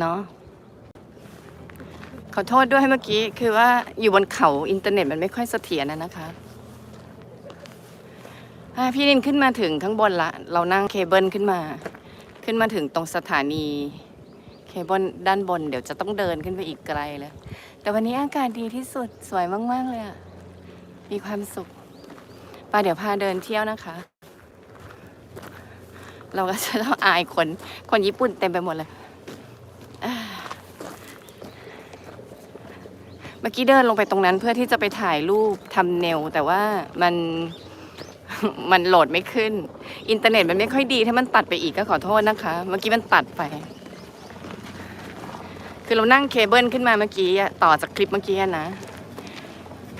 เนาะขอโทษด้วยเมื่อกี้ คือว่าอยู่บนเขาอินเทอร์เน็ตมันไม่ค่อยเสถียรนะนะคะพี่นินขึ้นมาถึงข้างบนละ เรานั่งเคเบิลขึ้นมา ขึ้นมาถึงตรงสถานีเคเบิลด้านบน เดี๋ยวจะต้องเดินขึ้นไปอีกไกลเลย แต่วันนี้อากาศดีที่สุดสวยมาก ๆ เลยอะมีความสุขไป้าเดี๋ยวพาเดินเที่ยวนะคะ เราก็จะต้องอายคน คนญี่ปุ่นเต็มไปหมดเลยอ่า เมื่อกี้เดินลงไปตรงนั้นเพื่อที่จะไปถ่ายรูปทำเนล แต่ว่ามันมันโหลดไม่ขึ้น อินเทอร์เน็ตมันไม่ค่อยดี ถ้ามันตัดไปอีกก็ขอโทษนะคะ เมื่อกี้มันตัดไป คือเรานั่งเคเบิลขึ้นมาเมื่อกี้ต่อจากคลิปเมื่อกี้นะ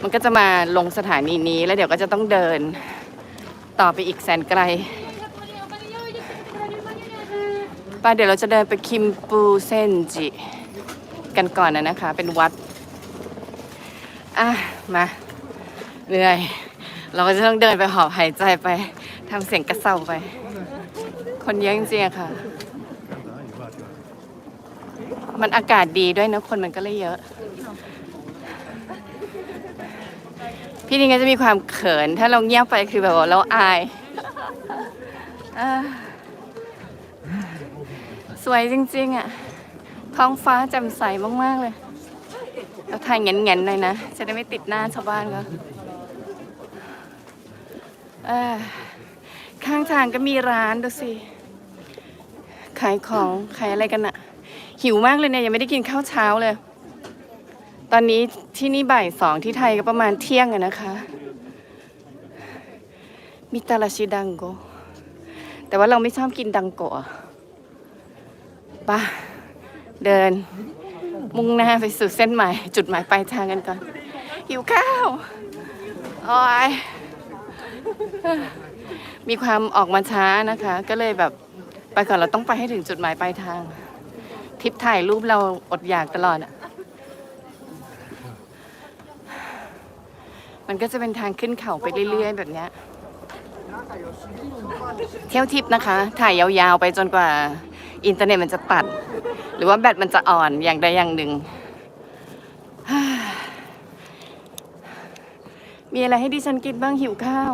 มันก็จะมาลงสถานีนี้แล้วเดี๋ยวก็จะต้องเดิน ต่อไปอีกแสนไกลไปเดี๋ยวเราจะเดินไปคิมปูเซนจิ กันก่อนนะนะคะ เป็นวัด อะมาเหนื่อย เราก็จะต้องเดินไปหอบหายใจไปทำเสียงกระเซาไป คนเยอะจริงๆอะค่ะ มันอากาศดีด้วยนะคนมันก็เลยเยอะ พี่นิงก็จะมีความเขิน ถ้าเราเงียบไปคือแบบว่าเราอายอ่าสวยจริงๆอะท้องฟ้าแจ่มใสมากๆเลย เราถ่ายเงี้ยนๆหน่อยนะ จะได้ไม่ติดหน้าชาวบ้านก็ข้างทางก็มีร้านดูสิ ขายของขายอะไรกันอะหิวมากเลยเนี่ยยังไม่ได้กินข้าวเช้าเลย ตอนนี้ที่นี่บ่ายสองที่ไทยก็ประมาณเที่ยงอะนะคะมิตาลาชิดังโก แต่ว่าเราไม่ชอบกินดังโกะป่ะ เดิน มุ่งหน้าไปสู่เส้นหมายจุดหมายปลายทางกันก่อน หิวข้าวโอ้ยมีความออกมาช้านะคะ ก็เลยแบบไปก่อนเราต้องไปให้ถึงจุดหมายปลายทางทริปถ่ายรูปเราอดอยากตลอดอะมันก็จะเป็นทางขึ้นเขาไปเรื่อย ๆ แบบเนี้ยเที่ยวทิปนะคะ ถ่ายยาวๆไปจนกว่า อินเทอร์เน็ตมันจะตัด หรือว่าแบตมันจะอ่อนอย่างใดอย่างหนึ่ง มีอะไรให้ดิฉันกินบ้างหิวข้าว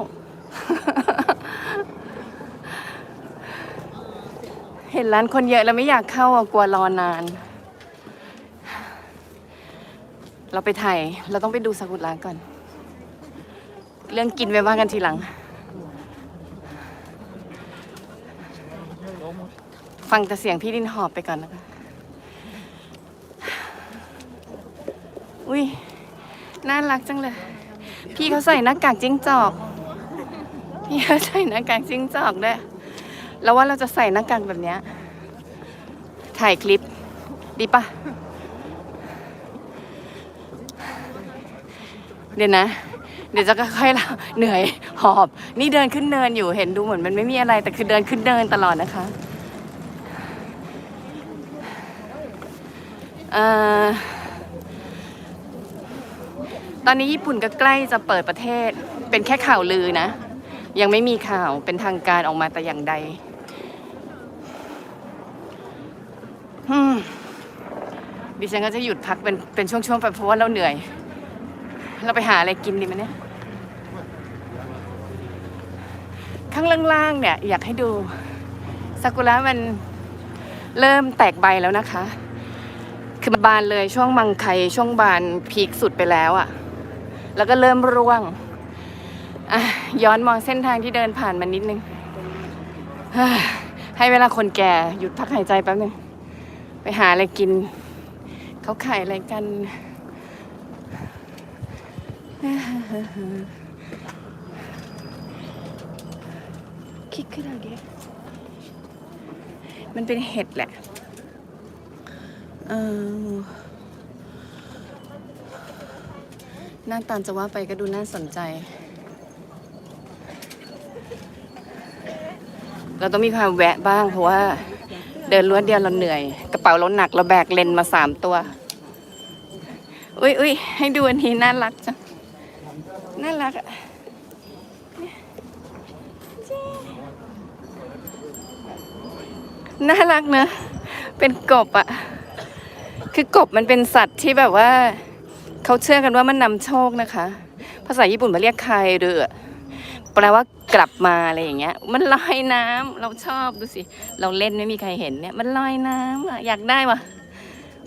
เห็นร้านคนเยอะแล้วไม่อยากเข้าอะกลัวรอนาน เราไปถ่ายเราต้องไปดูซากุระก่อน เรื่องกินไว้ว่ากันทีหลัง ฟังแต่เสียงพี่ดินหอบไปก่อนนะคะ อุ้ยน่ารักจังเลย พี่เขาใส่หน้ากากจิ้งจอก พี่เขาใส่หน้ากากจิ้งจอกด้วย แล้วว่าเราจะใส่หน้ากากแบบเนี้ย ถ่ายคลิป ดีปะเดี๋ยวนะ เดี๋ยวจะค่อยๆเราเหนื่อยหอบ นี่เดินขึ้นเนินอยู่เห็นดูเหมือนมันไม่มีอะไรแต่คือเดินขึ้นเนินตลอดนะคะเอ่อ ตอนนี้ญี่ปุ่นก็ใกล้จะเปิดประเทศ เป็นแค่ข่าวลือนะ ยังไม่มีข่าวเป็นทางการออกมาแต่อย่างใดดิฉันก็จะหยุดพักเป็นเป็นช่วงๆไปเพราะว่าเราเหนื่อย เราไปหาอะไรกินดีไหมเนี่ย ข้างล่างๆเนี่ย อยากให้ดูซากุระมันเริ่มแตกใบแล้วนะคะ คือบานเลยช่วงมังไคช่วงบานพีคสุดไปแล้วอะ่ะ แล้วก็เริ่มร่วงอะย้อนมองเส้นทางที่เดินผ่านมานิดนึง ให้เวลาคนแก่หยุดพักหายใจแป๊บนึง ไปหาอะไรกิน เขาขายอะไรกัน คิกขึ้นอะไรมันเป็นเห็ดแหละ หน้าตาจะว่าไปก็ดูน่าสนใจ เราต้องมีความแวะบ้างเพราะว่า เดินรวดเดียวเราเหนื่อย กระเป๋าเราหนักเราแบกเลนมาสามตัว อุ้ยอุ้ยให้ดูอันนี้น่ารักจัง น่ารักอะน่ารักเนอะเป็นกบอะ คือกบมันเป็นสัตว์ที่แบบว่า เขาเชื่อกันว่ามันนำโชคนะคะ ภาษาญี่ปุ่นมาเรียกไคเรือแปลว่ากลับมาอะไรอย่างเงี้ย มันลอยน้ำเราชอบดูสิ เราเล่นไม่มีใครเห็นเนี่ย มันลอยน้ำอะอยากได้วะ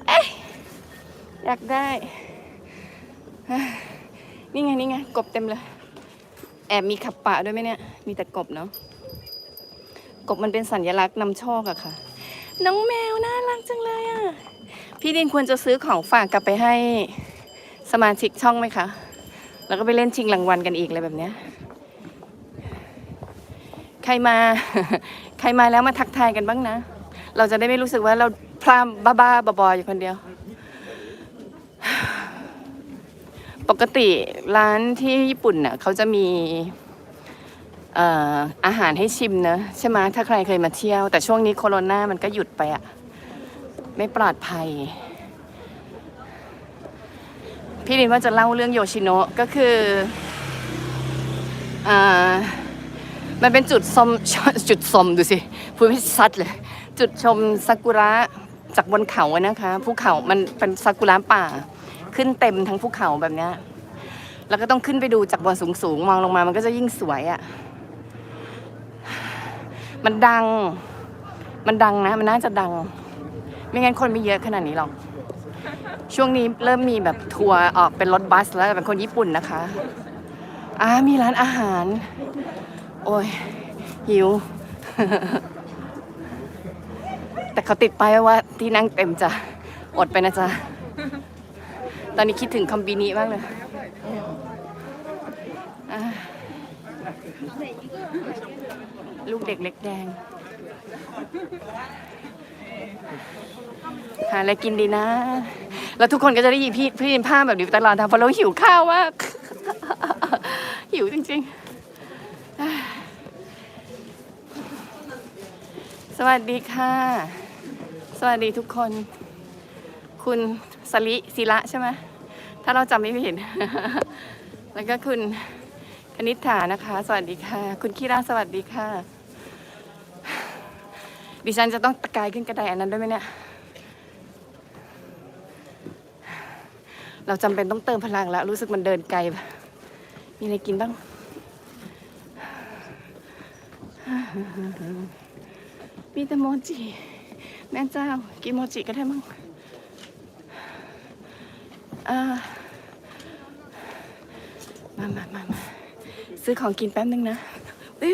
เอ้ยอยากได้ นี่ไงนี่ไงกบเต็มเลย แอบมีขับปะด้วยไหมเนี่ย มีแต่กบเนาะกบมันเป็นสัญลักษณ์นำโชคอะค่ะ น้องแมวน่ารักจังเลยอะ พี่ดินควรจะซื้อของฝากกลับไปให้สมาชิกช่องไหมคะ แล้วก็ไปเล่นชิงรางวัลกันอีกอะไรแบบเนี้ย ใครมา ใครมาแล้วมาทักทายกันบ้างนะ เราจะได้ไม่รู้สึกว่าเราพรามบ้าๆบอๆอยู่คนเดียว ปกติร้านที่ญี่ปุ่นน่ะเขาจะมีอาหารให้ชิมนะใช่ไหมถ้าใครเคยมาเที่ยว แต่ช่วงนี้โควิดมันก็หยุดไปอะ ไม่ปลอดภัย พี่ลินว่าจะเล่าเรื่องโยชิโนะก็คืออ่ามันเป็นจุดชมจุดชมดูสิพูดไม่ชัดเลย จุดชมซากุระจากบนเขาอะนะคะภูเขา มันเป็นซากุระป่า ขึ้นเต็มทั้งภูเขาแบบเนี้ยแล้วก็ต้องขึ้นไปดูจากบนสูงๆ มองลงมามันก็จะยิ่งสวยอะ่ะ มันดัง มันดังนะ มันน่าจะดัง ไม่งั้นคนไม่เยอะขนาดนี้หรอก ช่วงนี้เริ่มมีแบบทัวร์ออกเป็นรถบัสแล้วเป็นคนญี่ปุ่นนะคะอ่ามีร้านอาหาร โอ้ย หิว แต่เขาติดป้ายไว้ว่าที่นั่งเต็มจ้ะอดไปนะจ๊ะ ตอนนี้คิดถึงคอมบินิมากเลยลูกเด็กเล็กแดง หาอะไรกินดีนะ แล้วทุกคนก็จะได้ยินพี่พี่ยินภาพแบบนี้ตลอดทางเพราะเราหิวข้าวมาก หิวจริงๆ สวัสดีค่ะ สวัสดีทุกคน คุณสลิศิระใช่ไหมถ้าเราจำไม่ผิด แล้วก็คุณคณิษฐานะคะ สวัสดีค่ะ คุณคีราสวัสดีค่ะ ดิฉันจะต้องตะกายขึ้นกระไดอันนั้นด้วยไหมเนี่ย เราจำเป็นต้องเติมพลังแล้ว รู้สึกมันเดินไกล มีอะไรกินบ้าง มีแต่โมจิ แม่เจ้า กินโมจิก็ได้มั้งมามามามาซื้อของกินแป๊บนึงนะอุ๊ย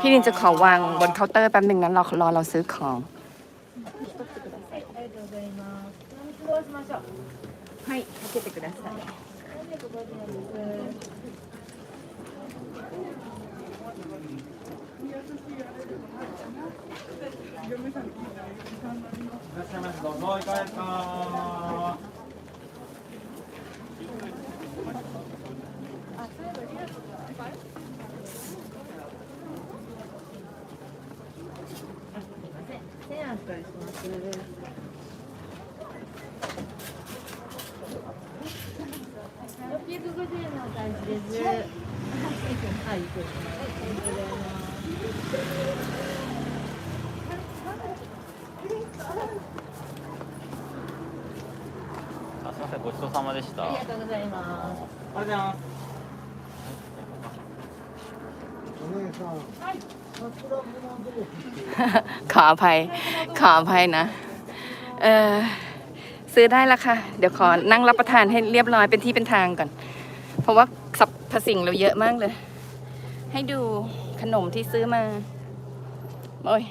พี่ลินจะขอวางบนเคาน์เตอร์แป๊บนึงนะรอรอเราซื้อของให้かけてくださいどうぞいかがですか。 650円のお返しです。はい、そうですね。ありがとうございます。あすみません、ごちそうさまでした。ありがとうございます。ありがとうございます。 ขออภัย ขออภัยนะ เออซื้อได้ละค่ะ เดี๋ยวขอนั่งรับประทานให้เรียบร้อยเป็นที่เป็นทางก่อน เพราะว่าสับผสิ่งเราเยอะมากเลย ให้ดูขนมที่ซื้อมา โอ้ย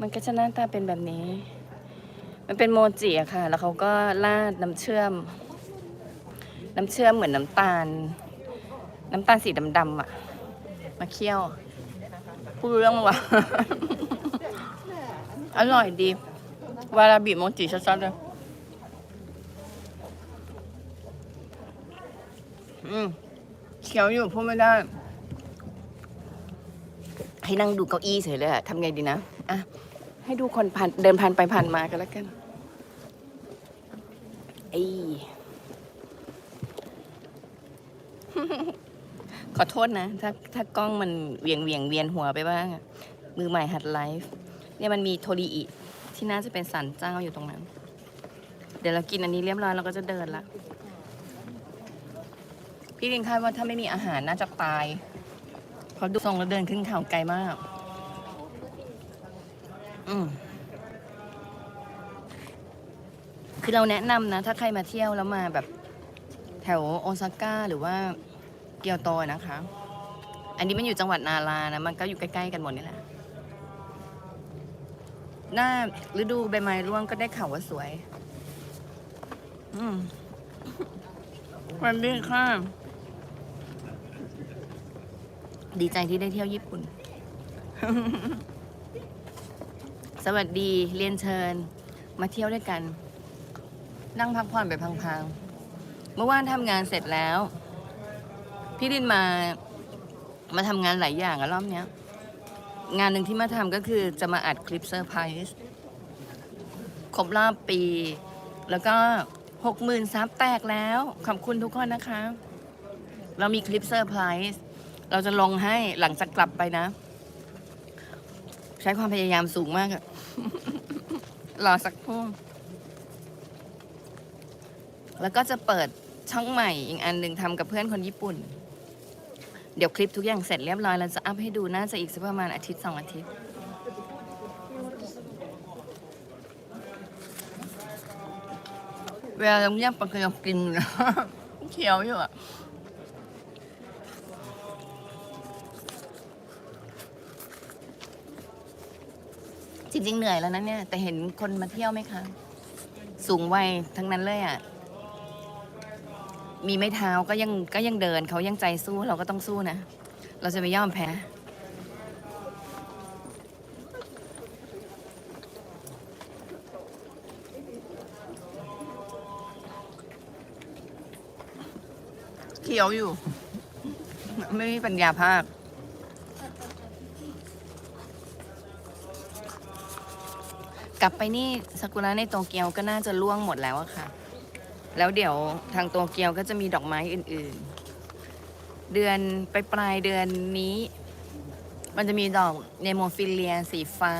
มันก็จะหน้าตาเป็นแบบนี้ มันเป็นโมจิอะค่ะ แล้วเขาก็ราดน้ำเชื่อม น้ำเชื่อมเหมือนน้ำตาล น้ำตาลสีดำๆอะมาเคี่ยว พูดเรื่องมั้ยวะอร่อยดีวาราบิโมจิชัดๆเลย อืมเขียวอยู่พูดไม่ได้ ให้นั่งดูเก้าอี้เฉยเลยอะทำไงดีนะอะให้ดูคนผ่านเดินผ่านไปผ่านมากันแล้วกันไอ้ ขอโทษนะ ถ้าถ้ากล้องมันเวียงเวียงเวียนหัวไปบ้างอะมือใหม่หัดไลฟ์เนี่ยมันมีโทรีอิที่น่าจะเป็นสันเจ้าอยู่ตรงนั้น เดี๋ยวเรากินอันนี้เรียบร้อยเราก็จะเดินละ พี่ลิงคาดว่าถ้าไม่มีอาหารน่าจะตาย เพราะดูทรงแล้วเดินขึ้นเขาไกลมาก อืมคือเราแนะนำนะ ถ้าใครมาเที่ยวแล้วมาแบบ แถวโอซาก้าหรือว่า เกียวโตนะคะ อันนี้มันอยู่จังหวัดนารานะ มันก็อยู่ใกล้ๆกันหมดนี่แหละ หน้าฤดูใบไม้ร่วงก็ได้ข่าวว่าสวย อืมวันดีค่ะ ดีใจที่ได้เที่ยวญี่ปุ่น สวัสดี เรียนเชิญ มาเที่ยวด้วยกัน นั่งพักผ่อนไปพังๆ เมื่อวานทำงานเสร็จแล้ว พี่ดินมามาทำงานหลายอย่างอะรอบเนี้ย งานหนึ่งที่มาทำก็คือจะมาอัดคลิปเซอร์ไพรส์ครบรอบปี แล้วก็หกหมื่นซับแตกแล้ว ขอบคุณทุกคนนะคะ เรามีคลิปเซอร์ไพรส์เราจะลงให้หลังจากกลับไปนะ ใช้ความพยายามสูงมากอะรอสักครู่แล้วก็จะเปิดช่องใหม่อีกอันหนึ่งทำกับเพื่อนคนญี่ปุ่น เดี๋ยวคลิปทุกอย่างเสร็จเรียบร้อยเราจะอัพให้ดูน่าจะอีกสักประมาณอาทิตย์สองอาทิตย์ เวลาเราเงียบปกติเรกินนะเคี้ยวอยู่อะจริงๆเหนื่อยแล้วนะเนี่ย แต่เห็นคนมาเที่ยวไหมคะ สูงวัยทั้งนั้นเลยอะ มีไม่เท้าก็ยังก็ยังเดินเขายังใจสู้เราก็ต้องสู้นะ เราจะไม่ยอมแพ้ เขียวอยู่ ไม่มีปัญญาภาคกลับไปนี่ซากุระในโตเกียวก็น่าจะล่วงหมดแล้วอะค่ะ แล้วเดี๋ยวทางโตเกียวก็จะมีดอกไม้อื่นๆ เดือนไปปลายเดือนนี้ มันจะมีดอกเนโมฟิเลียสีฟ้า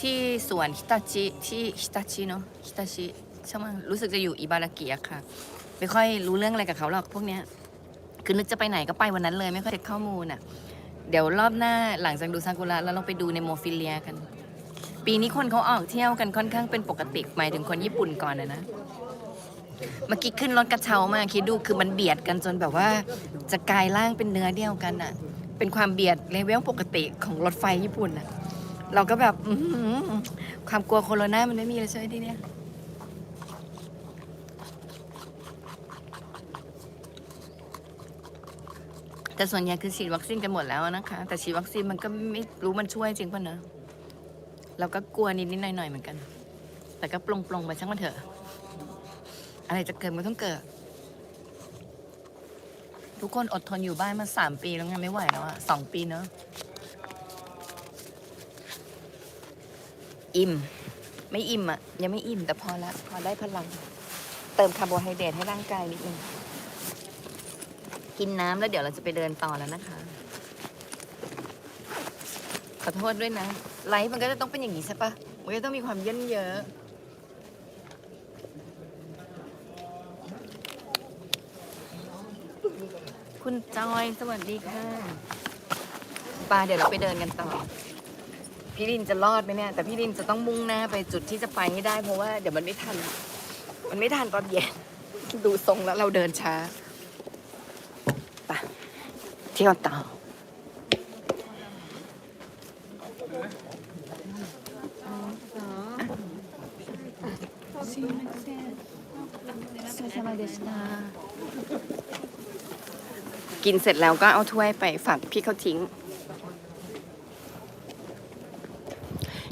ที่สวนฮิตาชิที่ฮิตาชิเนาะฮิตาชิใช่ไหมรู้สึกจะอยู่อิบารากิอะค่ะ ไม่ค่อยรู้เรื่องอะไรกับเขาหรอกพวกเนี้ย คือนึกจะไปไหนก็ไปวันนั้นเลย ไม่ค่อยเช็คข้อมูลอะเดี๋ยวรอบหน้าหลังจากดูซากุระแล้วเราไปดูในโมฟิเลียกัน ปีนี้คนเขาออกเที่ยวกันค่อนข้างเป็นปกติหมายถึงคนญี่ปุ่นก่อนนะนะเมื่อกี้ขึ้นรถกระเช้ามาคิดดูคือมันเบียดกันจนแบบว่า จะกลายร่างเป็นเนื้อเดียวกันอะเป็นความเบียดเลเวลปกติของรถไฟญี่ปุ่นอะเราก็แบบความกลัวโคโรนามันไม่มีเลยใช่ไหมที่เนี้ยแต่ส่วนใหญ่คือฉีดวัคซีนกันหมดแล้วนะคะ แต่ฉีดวัคซีนมันก็ไม่รู้มันช่วยจริงป่ะเนอะ เราก็กลัวนิดนิดๆหน่อยเหมือนกัน แต่ก็ปลงปลงไปช่างมันเถอะ อะไรจะเกิดมันต้องเกิด ทุกคนอดทนอยู่บ้านมาสามปีแล้วไงไม่ไหวแล้วอะสองปีเนอะอิ่ม ไม่อิ่มอะยังไม่อิ่มแต่พอละพอได้พลัง เติมคาร์โบไฮเดรตให้ร่างกายนิดนึง กินน้ำแล้วเดี๋ยวเราจะไปเดินต่อแล้วนะคะ อโทษด้วยนะ ไลฟ์มันก็จะต้องเป็นอย่างนี้ใช่ปะมันก็ต้องมีความเยินเยอะคุณจอยสวัสดีค่ะปาเดี๋ยวเราไปเดินกันต่อ พี่ลินจะรอดไหมเนี่ย แต่พี่ลินจะต้องมุ่งหน้าไปจุดที่จะไปให้ได้ เพราะว่าเดี๋ยวมันไม่ทัน มันไม่ทันตอนเย็น ดูทรงแล้วเราเดินช้า ไปเที่ยวต่อ กินเสร็จแล้วก็เอาถ้วยไปฝากพี่เขาทิ้ง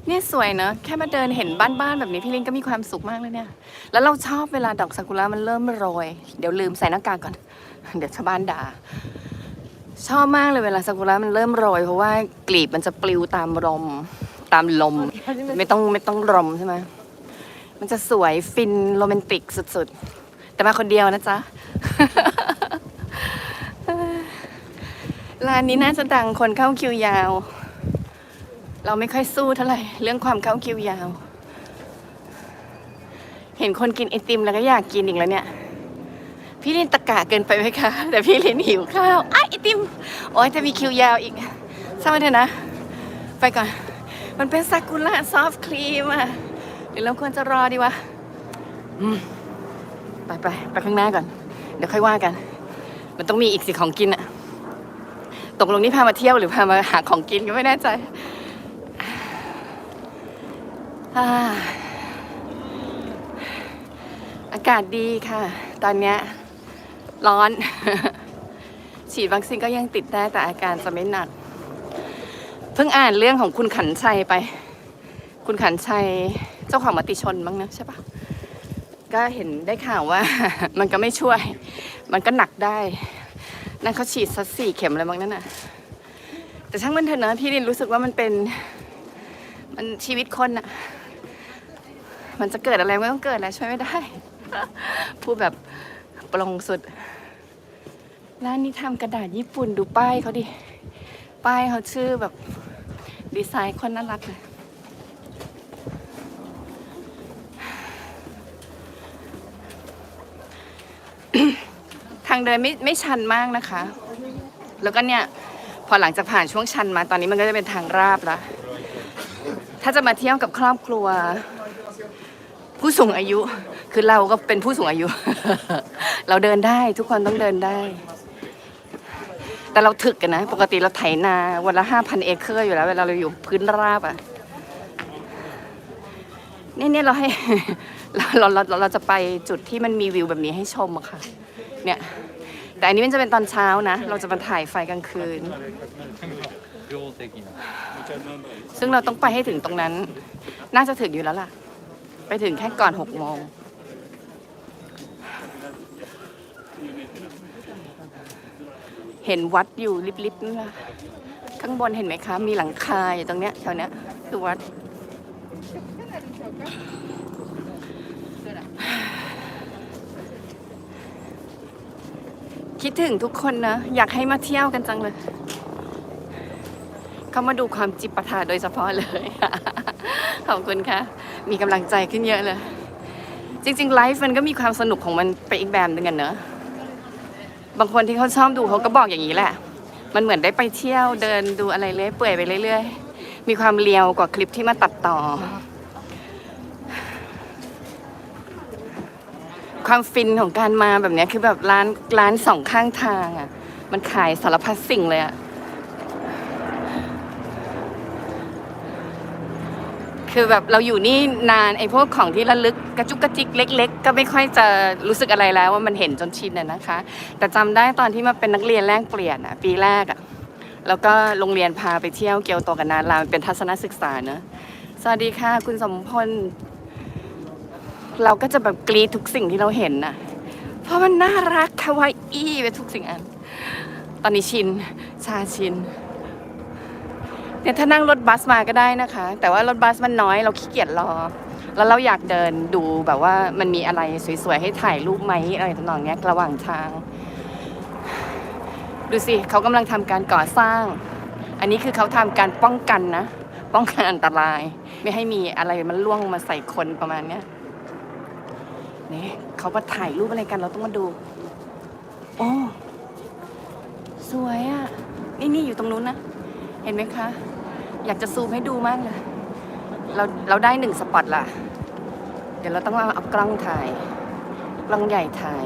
เนี่ยสวยเนอะแค่มาเดินเห็นบ้านๆแบบนี้พี่ลิงก็มีความสุขมากเลยเนี่ย แล้วเราชอบเวลาดอกซากุระมันเริ่มโรย เดี๋ยวลืมใส่หน้ากากก่อน เดี๋ยวชาวบ้านด่า ชอบมากเลยเวลาซากุระมันเริ่มโรย เพราะว่ากลีบมันจะปลิวตามลมตามลม ไม่ต้องไม่ต้องลมใช่ไหมมันจะสวยฟินโรแมนติกสุดๆ แต่มาคนเดียวนะจ๊ะ ร้านนี้น่าจะดังคนเข้าคิวยาว เราไม่ค่อยสู้เท่าไหร่เรื่องความเข้าคิวยาว เห็นคนกินไอติมแล้วก็อยากกินอีกแล้วเนี่ย พี่ลินตะกะเกินไปไหมคะ แต่พี่ลินหิวข้าวไอติม โอ้ยจะมีคิวยาวอีกสร้างมันเถอะนะ ไปก่อน มันเป็นซากุระซอฟต์ครีมอะหรือเราควรจะรอดีวะอืม ไปไปไปข้างหน้าก่อน เดี๋ยวค่อยว่ากัน มันต้องมีอีกสิของกินอะตกลงนี่พามาเที่ยวหรือพามาหาของกินก็ไม่แน่ใจอ่าอากาศดีค่ะ ตอนเนี้ยร้อน ฉีดวัคซีนก็ยังติดได้แต่อาการจะไม่หนัก เพิ่งอ่านเรื่องของคุณขันชัยไป คุณขันชัยเจ้าของมติชนบ้างนะใช่ปะ ก็เห็นได้ข่าวว่า มันก็ไม่ช่วย มันก็หนักได้ นั่นเขาฉีดสักสี่เข็มอะไรบ้างนั่นน่ะ แต่ช่างมันเถอะนะพี่ลินรู้สึกว่ามันเป็น มันชีวิตคนอะมันจะเกิดอะไรไม่ต้องเกิดแหละช่วยไม่ได้ พูดแบบปลงสุด ร้านนี้ทำกระดาษญี่ปุ่นดูป้ายเขาดิ ป้ายเขาชื่อแบบดีไซน์คนน่ารักเลย ทางเดินไม่ไม่ชันมากนะคะ แล้วก็เนี่ยพอหลังจากผ่านช่วงชันมาตอนนี้มันก็จะเป็นทางราบแล้วถ้าจะมาเที่ยวกับครอบครัว ผู้สูงอายุ คือเราก็เป็นผู้สูงอายุ เราเดินได้ทุกคนต้องเดินได้ แต่เราถึกกันนะ ปกติเราไถนาวันละห้าพันเอเคอร์อยู่แล้ว เวลาเราอยู่พื้นราบอะเนี่ยเนี่ยเราให้เราเราเราเราจะไปจุดที่มันมีวิวแบบนี้ให้ชมอะค่ะ เนี่ยแต่อันนี้มันจะเป็นตอนเช้านะ เราจะมาถ่ายไฟกลางคืน ซึ่งเราต้องไปให้ถึงตรงนั้น น่าจะถึงอยู่แล้วล่ะ ไปถึงแค่ก่อนหกโมงเห็นวัดอยู่ลิบๆนี่ล่ะ ข้างบนเห็นไหมคะ มีหลังคาอยู่ตรงเนี้ยแถวเนี้ยคือวัด คิดถึงทุกคนนะ อยากให้มาเที่ยวกันจังเลย เข้ามาดูความจิปาถะโดยเฉพาะเลย ขอบคุณค่ะ มีกำลังใจขึ้นเยอะเลย จริงๆไลฟ์มันก็มีความสนุกของมันไปอีกแบบหนึงกันเนอะบางคนที่เขาชอบดูเขาก็บอกอย่างนี้แหละ มันเหมือนได้ไปเที่ยวเดินดูอะไรเรื่อยเปื่อยไปเรื่อยๆ มีความเลียวกว่าคลิปที่มาตัดต่อ ความฟินของการมาแบบนี้คือแบบร้านร้านสองข้างทางอะ มันขายสารพัดสิ่งเลยอะคือแบบเราอยู่นี่นานไอ้พวกของที่ระลึกกระจุกกระจิกเล็ก ๆ ก็ไม่ค่อยจะรู้สึกอะไรแล้วว่ามันเห็นจนชินน่ะนะคะ แต่จำได้ตอนที่มาเป็นนักเรียนแรกเปลี่ยนอะปีแรกอะแล้วก็โรงเรียนพาไปเที่ยวเกียวโตกับนาราเป็นทัศนศึกษาเนอะสวัสดีค่ะ คุณสมพล เราก็จะแบบกรีดทุกสิ่งที่เราเห็นนะเพราะมันน่ารักคาวาอี้ไปทุกสิ่งอัน ตอนนี้ชิน ชาชิน เนี่ยถ้านั่งรถบัสมาก็ได้นะคะ แต่ว่ารถบัสมันน้อยเราขี้เกียจรอ แล้วเราอยากเดินดูแบบว่ามันมีอะไรสวยๆ ให้ถ่ายรูปไหมอะไรทำนองเนี้ยระหว่างทาง ดูสิเขากำลังทำการก่อสร้าง อันนี้คือเขาทำการป้องกันนะ ป้องกันอันตราย ไม่ให้มีอะไรมันล่วงมาใส่คนประมาณเนี้ย นี่เขามาถ่ายรูปอะไรกันเราต้องมาดู โอ้สวยอะ่ะ นี่นี่อยู่ตรงนู้นนะ เห็นไหมคะ อยากจะซูมให้ดูมากเลย เราเราได้หนึ่งสปอตละเดี๋ยวเราต้องเอาเอากล้องถ่าย กล้องใหญ่ถ่าย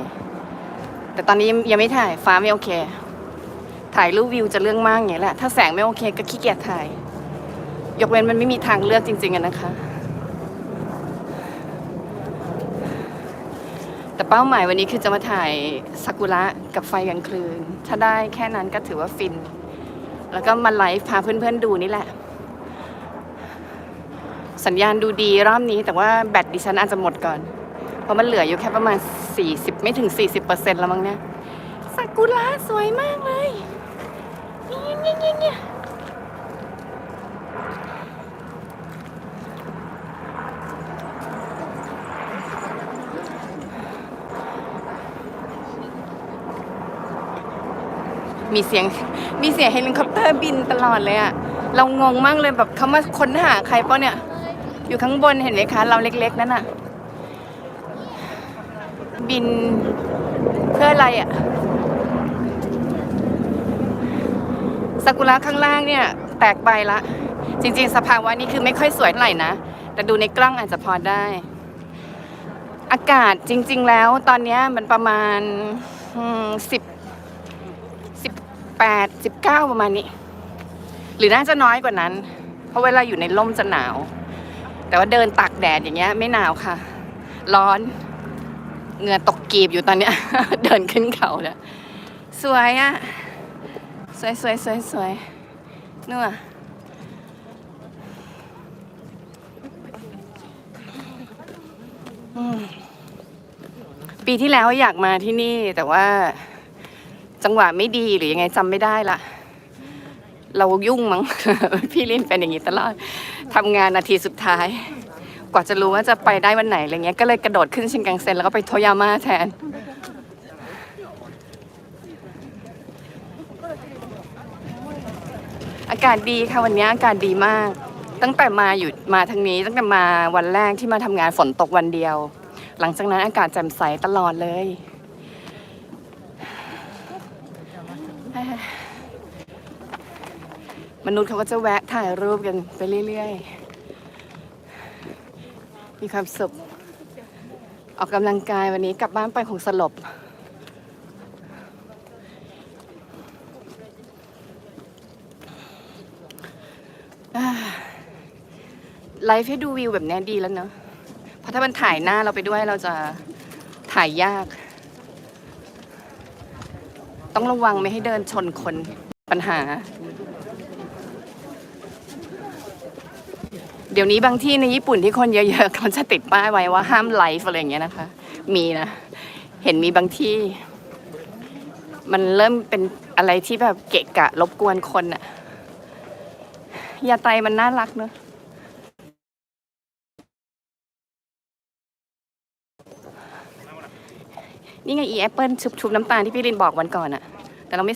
แต่ตอนนี้ยังยังไม่ถ่ายฟ้าไม่โอเค ถ่ายรูปวิวจะเรื่องมากอย่างนี้แหละ ถ้าแสงไม่โอเคก็ขี้เกียจถ่าย ยกเว้นมันไม่มีทางเลือกจริงๆอะนะคะ แต่ เป้าหมายวันนี้คือจะมาถ่ายซากุระกับไฟกลางคืน ถ้าได้แค่นั้นก็ถือว่าฟิน แล้วก็มาไลฟ์พาเพื่อนๆดูนี่แหละ สัญญาณดูดีรอบนี้ แต่ว่าแบตดิฉันอาจจะหมดก่อน เพราะมันเหลืออยู่แค่ประมาณ 40 ไม่ถึง 40%แล้วมั้งเนี่ยซากุระสวยมากเลยเนี่ยเนี่ยเนี่ย มีเสียงมีเสียงเฮลิคอปเตอร์บินตลอดเลยอะเรางงมากเลยแบบเขามาค้นหาใครปล่าเนี่ย อยู่ข้างบนเห็นไหมคะ เราเล็กๆนั่นน่ะบินเพื่ออะไรอะซากุระข้างล่างเนี่ย แตกใบละ จริง ๆ สภาวะนี้คือไม่ค่อยสวยเท่าไหร่นะ แต่ดูในกล้องอาจจะพอได้ อากาศจริง ๆ แล้วตอนนี้มันประมาณสิบ แปดสิบเก้าประมาณนี้ หรือน่าจะน้อยกว่านั้น เพราะเวลาอยู่ในร่มจะหนาว แต่ว่าเดินตักแดดอย่างเงี้ยไม่หนาวค่ะ ร้อนเหงื่อตกกีบอยู่ตอนเนี้ย เดินขึ้นเขาแล้วสวยอะ่ะ สวยสวยสวยสวยนัวปีที่แล้วอยากมาที่นี่แต่ว่า จังหวะไม่ดีหรือยังไงจำไม่ได้ละเรายุ่งมั้ง พี่ลินเป็นอย่างนี้ตลอดทำงานนาทีสุดท้าย กว่าจะรู้ว่าจะไปได้วันไหนอะไรเงี้ยก็เลยกระโดดขึ้นชินกังเซ็นแล้วก็ไปโทยาม่าแทนอากาศดีค่ะวันนี้อากาศดีมาก ตั้งแต่มาอยู่มาทางนี้ ตั้งแต่มาวันแรกที่มาทำงานฝนตกวันเดียว หลังจากนั้นอากาศแจ่มใสตลอดเลย มนุษย์เขาก็จะแวะถ่ายรูปกันไปเรื่อยๆ มีความสุข ออกกำลังกายวันนี้กลับบ้านไปคงสลบ ไลฟ์ให้ดูวิวแบบนี้ดีแล้วเนอะเพราะถ้ามันถ่ายหน้าเราไปด้วยเราจะถ่ายยาก ต้องระวังไม่ให้เดินชนคนปัญหา เดี๋ยวนี้บางที่ในญี่ปุ่นที่คนเยอะๆเขาจะติดป้ายไว้ว่าห้ามไลฟ์อะไรอย่างเงี้ยนะคะ มีนะ เห็นมีบางที่ มันเริ่มเป็นอะไรที่แบบเกะกะรบกวนคนอะยาไตมันน่ารักเนอะนี่ไงอีแอปเปิลชุบชุบน้ำตาลที่พี่รินบอกวันก่อนอะ